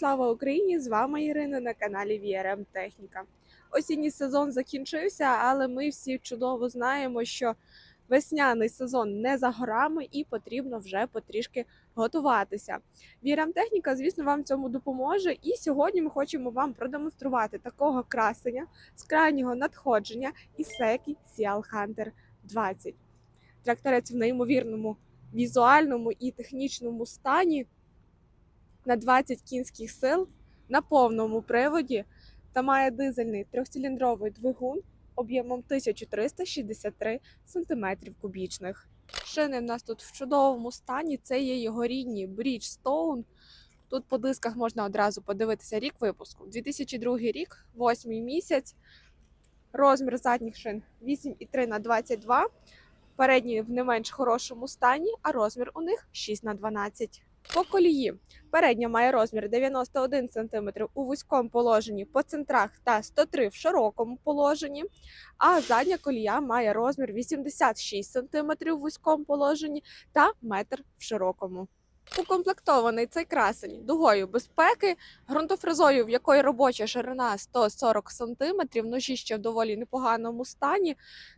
Слава Україні! З вами Ірина на каналі VRM Техніка. Осінній сезон закінчився, але ми всі чудово знаємо, що весняний сезон не за горами і потрібно вже потрішки готуватися. VRM Техніка, звісно, вам цьому допоможе. І сьогодні ми хочемо вам продемонструвати такого красення з крайнього надходження Ісекі Seal Hunter 20. Тракторець в неймовірному візуальному і технічному стані на 20 кінських сил на повному приводі та має дизельний трьохциліндровий двигун об'ємом 1363 см кубічних. Шини в нас тут в чудовому стані. Це є його рідні Bridgestone. Тут по дисках можна одразу подивитися рік випуску. 2002 рік, 8 місяць. Розмір задніх шин 8,3 на 22. Передні в не менш хорошому стані, а розмір у них 6 на 12. По колії передня має розмір 91 см у вузькому положенні по центрах та 103 в широкому положенні, а задня колія має розмір 86 см у вузькому положенні та метр в широкому. Укомплектований цей красень дугою безпеки, ґрунтофрезою, в якої робоча ширина 140 см, ножі ще в доволі непоганому стані,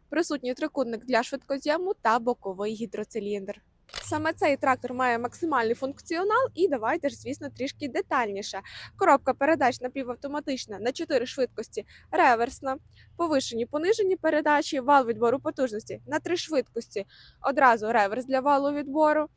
присутній трикутник для швидкоз'єму та боковий гідроциліндр. Саме цей трактор має максимальний функціонал, і давайте ж, звісно, трішки детальніше. Коробка передач напівавтоматична на 4 швидкості, реверсна, повишені, понижені передачі, вал відбору потужності на 3 швидкості. Одразу реверс для валу відбору,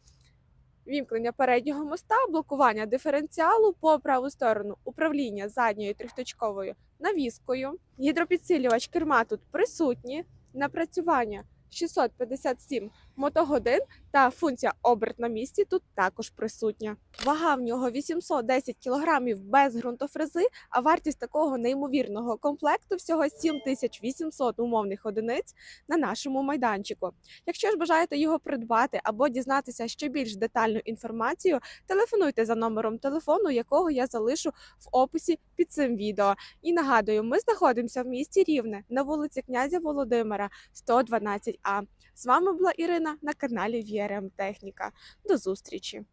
вімкнення переднього моста, блокування диференціалу по праву сторону, управління задньою трьохточковою навіскою, гідропідсилювач керма тут присутні, напрацювання 657 мотогодин та функція оберт на місці тут також присутня. Вага в нього 810 кг без ґрунтофрези, а вартість такого неймовірного комплекту всього 7800 умовних одиниць на нашому майданчику. Якщо ж бажаєте його придбати або дізнатися ще більш детальну інформацію, телефонуйте за номером телефону, якого я залишу в описі під цим відео. І нагадую, ми знаходимося в місті Рівне на вулиці князя Володимира, 112А. З вами була Ірина на каналі VRM Техніка. До зустрічі!